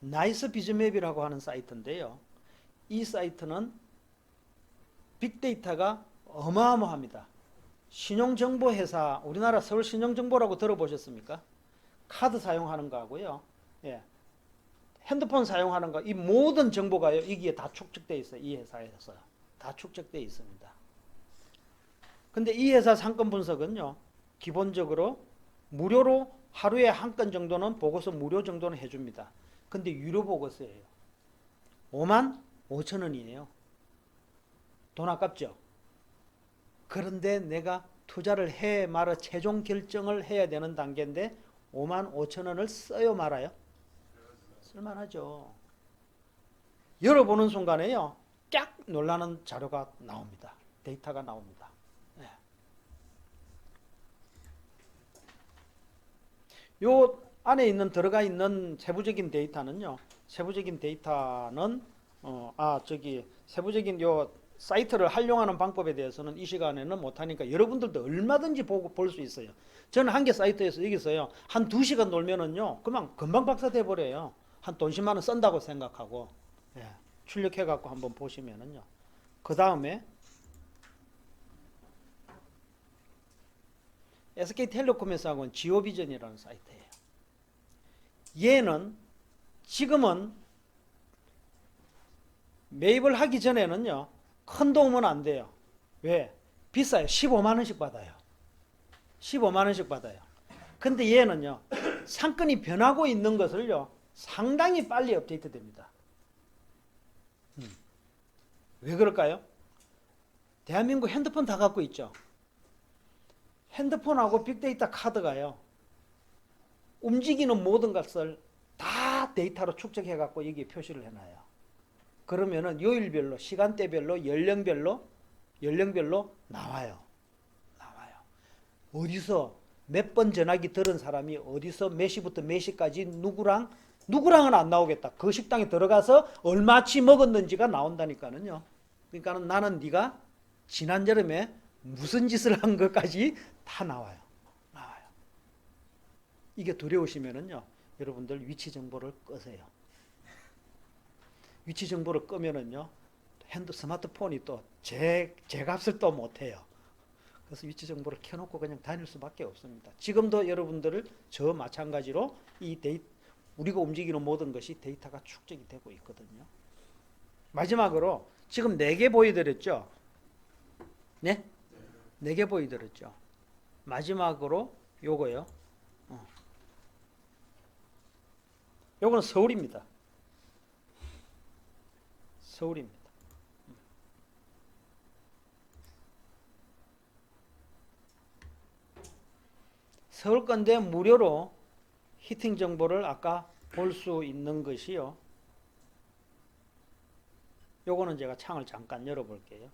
나이스 비즈맵이라고 하는 사이트인데요. 이 사이트는 빅데이터가 어마어마합니다. 신용정보회사, 우리나라 서울 신용정보라고 들어보셨습니까? 카드 사용하는 거하고요. 예. 핸드폰 사용하는 거, 이 모든 정보가요, 여기에 다 축적되어 있어요. 이 회사에서. 다 축적되어 있습니다. 근데 이 회사 상권 분석은요, 기본적으로 무료로 하루에 한 건 정도는 보고서 무료 정도는 해줍니다. 근데 유료 보고서예요. 5만 5천 원이에요. 돈 아깝죠? 그런데 내가 투자를 해 말아 최종 결정을 해야 되는 단계인데 5만 5천 원을 써요 말아요? 쓸만하죠. 열어보는 순간에요. 쫙 놀라는 자료가 나옵니다. 데이터가 나옵니다. 네. 요 안에 있는 들어가 있는 세부적인 데이터는요. 세부적인 데이터는 어, 아 저기 세부적인 요 사이트를 활용하는 방법에 대해서는 이 시간에는 못하니까 여러분들도 얼마든지 보고 볼 수 있어요. 저는 한 개 사이트에서 여기서요 한 두 시간 놀면은요 그만 금방 박사 돼 버려요. 한 돈 10만 원 쓴다고 생각하고 예, 출력해 갖고 한번 보시면은요. 그 다음에 SK텔레콤에서 하고 있는 지오비전이라는 사이트예요. 얘는 지금은 매입을 하기 전에는요 큰 도움은 안 돼요. 왜? 비싸요. 15만 원씩 받아요. 15만 원씩 받아요. 근데 얘는요 상권이 변하고 있는 것을요 상당히 빨리 업데이트 됩니다. 음. 왜 그럴까요? 대한민국 핸드폰 다 갖고 있죠. 핸드폰하고 빅데이터 카드가요. 움직이는 모든 것을 다 데이터로 축적해 갖고 여기에 표시를 해놔요. 그러면은 요일별로, 시간대별로, 연령별로, 연령별로 나와요. 나와요. 어디서 몇 번 전화기 들은 사람이 어디서 몇 시부터 몇 시까지 누구랑 누구랑은 안 나오겠다. 그 식당에 들어가서 얼마치 먹었는지가 나온다니까는요. 그러니까는 나는 네가 지난 여름에 무슨 짓을 한 것까지 다. 나와요. 이게 두려우시면은요. 여러분들 위치 정보를 끄세요. 위치 정보를 끄면은요. 핸드 스마트폰이 또 제 제 값을 또 못해요. 그래서 위치 정보를 켜놓고 그냥 다닐 수밖에 없습니다. 지금도 여러분들을 저 마찬가지로 이 데이 우리가 움직이는 모든 것이 데이터가 축적이 되고 있거든요. 마지막으로 지금 네 개 보여드렸죠. 네? 네 개 보여드렸죠. 마지막으로 요거요. 어. 요거는 서울입니다. 서울입니다. 서울 건데 무료로 히팅 정보를 아까 볼 수 있는 것이요. 요거는 제가 창을 잠깐 열어 볼게요.